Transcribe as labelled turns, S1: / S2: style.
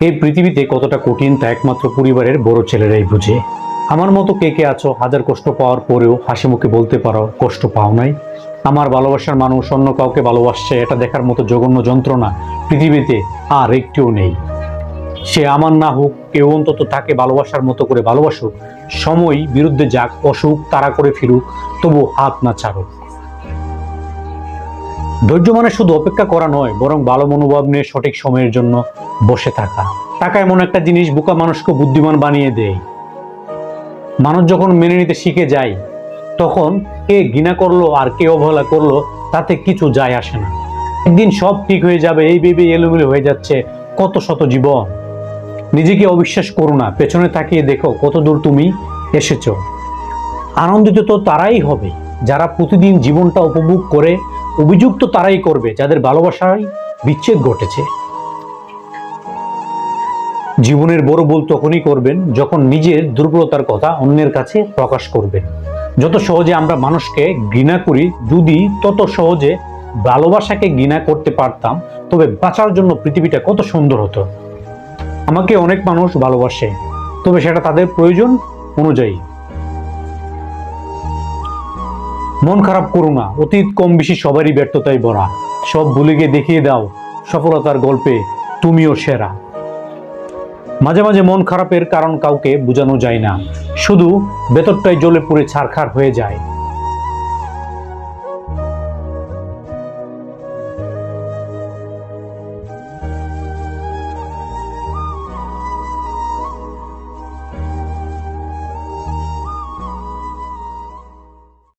S1: এই পৃথিবীতে কতটা কঠিন তা একমাত্র পরিবারের বড় ছেলেরাই বুঝে। আমার মতো কে কে আছো হাজার কষ্ট পাওয়ার পরেও হাসি মুখে বলতে পারো কষ্ট পাও নাই। আমার ভালোবাসার মানুষ অন্য কাউকে ভালোবাসছে এটা দেখার মতো জঘন্য যন্ত্রণা পৃথিবীতে আর একটিও নেই। সে আমার না হোক, কেউ অন্তত তাকে ভালোবাসার মতো করে ভালোবাসুক। সময় বিরুদ্ধে যাক, অসুখ তারা করে ফিরুক তবু হাত না ছাড়ুক। ধৈর্য মানে শুধু অপেক্ষা করা নয়, বরং ভালো মনোভাব নিয়ে সঠিক সময়ের জন্য বসে থাকা। টাকা এমন একটা জিনিস বোকা মানুষকে বুদ্ধিমান বানিয়ে দেয়। মানুষ যখন মেনে নিতে শিখে যায়, তখন কে ঘৃণা করল আর কে অবহেলা করল, তাতে কিছু যায় আসে না। একদিন সব ঠিক হয়ে যাবে, এই ভেবে এলোমেলো হয়ে যাচ্ছে কত শত জীবন। নিজেকে অবিশ্বাস করো না, পেছনে তাকিয়ে দেখো কত দূর তুমি এসেছ। আনন্দিত তো তারাই হবে, যারা প্রতিদিন জীবনটা উপভোগ করে অভিযোগ তো তারাই করবে, যাদের ভালোবাসায় বিচ্ছেদ ঘটেছে। জীবনের বড় ভুল তখনই করবেন যখন নিজের দুর্বলতার কথা অন্যের কাছে প্রকাশ করবেন। যত সহজে আমরা মানুষকে ঘৃণা করি, যদি তত সহজে ভালোবাসাকে ঘৃণা করতে পারতাম, তবে বাঁচার জন্য পৃথিবীটা কত সুন্দর হতো। আমাকে অনেক মানুষ ভালোবাসে, তবে সেটা তাদের প্রয়োজন অনুযায়ী। মন খারাপ করো না। অতীত কম বেশি সবারই ব্যর্থতায় ভরা। সব ভুলে গিয়ে দেখিয়ে দাও সফলতার গল্পে তুমিও সেরা। মাঝে মাঝে মন খারাপের কারণ কাউকে বোঝানো যায় না। শুধু ভেতরটাই জ্বলে পুড়ে ছারখার হয়ে যায়।